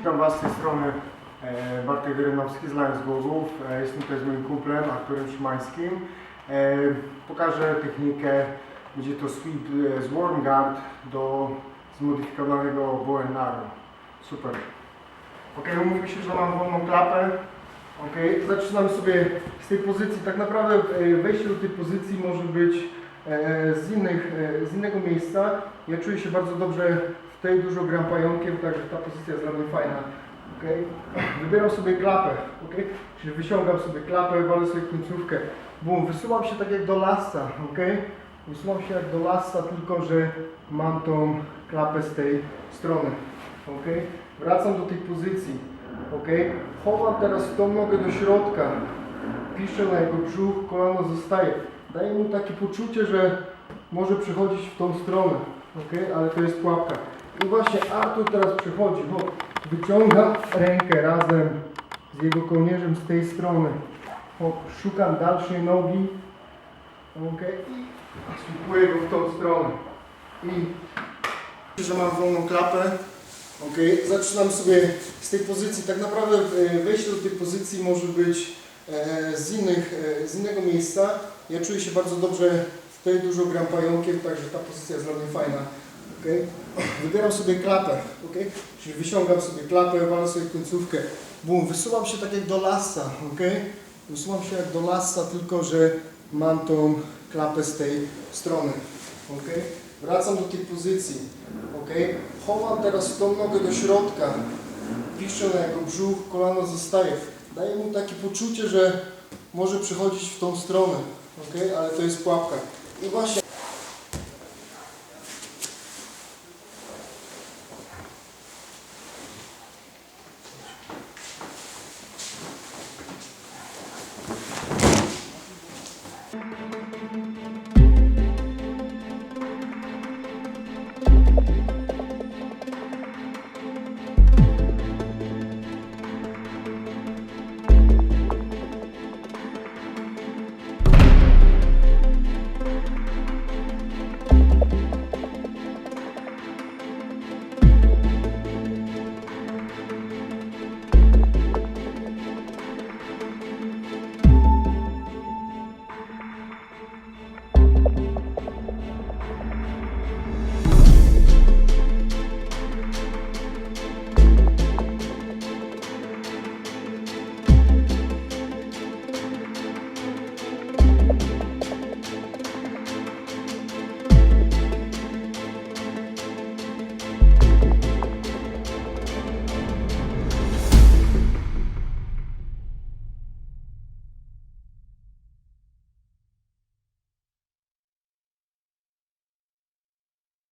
witam Was z tej strony e, Bartek Rynowski z Lions. E, jestem tutaj z moim kumplem Arturem Szymańskim. E, pokażę technikę, będzie to sweep z Warm Guard do zmodyfikowanego arrow. Super. Ok, umówmy się, że mam wolną klapę. Ok, zaczynamy sobie z tej pozycji. Tak naprawdę wejście do tej pozycji może być z, innych, e, z innego miejsca. Ja czuję się bardzo dobrze w tej dużo gram pająkiem, także ta pozycja jest dla mnie fajna. Okay. Wybieram sobie klapę, okay. czyli wyciągam sobie klapę, walę sobie końcówkę. Bum, wysuwam się tak jak do lasa, okay. Wysuwam się jak do lasa, tylko że mam tą klapę z tej strony. Okay. Wracam do tej pozycji. Okay. Chowam teraz tą nogę do środka. Piszę na jego brzuch, kolano zostaje. Daje mu takie poczucie, że może przechodzić w tą stronę. Ok, ale to jest pułapka. I właśnie Artur teraz przychodzi, bo wyciągam rękę razem z jego kołnierzem z tej strony. Szukam dalszej nogi. Ok, i słupuję go w tą stronę. I że mam wolną klapę. Ok, zaczynam sobie z tej pozycji. Tak naprawdę e, wejście do tej pozycji może być z, innych, e, z innego miejsca. Ja czuję się bardzo dobrze w tej dużo gram pająkiem, także ta pozycja jest dla mnie fajna. Okay? Wybieram sobie klapę, okay? czyli wyciągam sobie klapę, walę sobie końcówkę. Bum, wysuwam się tak jak do lasa, okay? wysuwam się jak do lasa, tylko że mam tą klapę z tej strony. Okay? Wracam do tej pozycji. Okay? Chowam teraz tą nogę do środka, piszę na jego brzuch, kolano zostaje. Daje mu takie poczucie, że może przechodzić w tą stronę, okay? ale to jest pułapka. I właśnie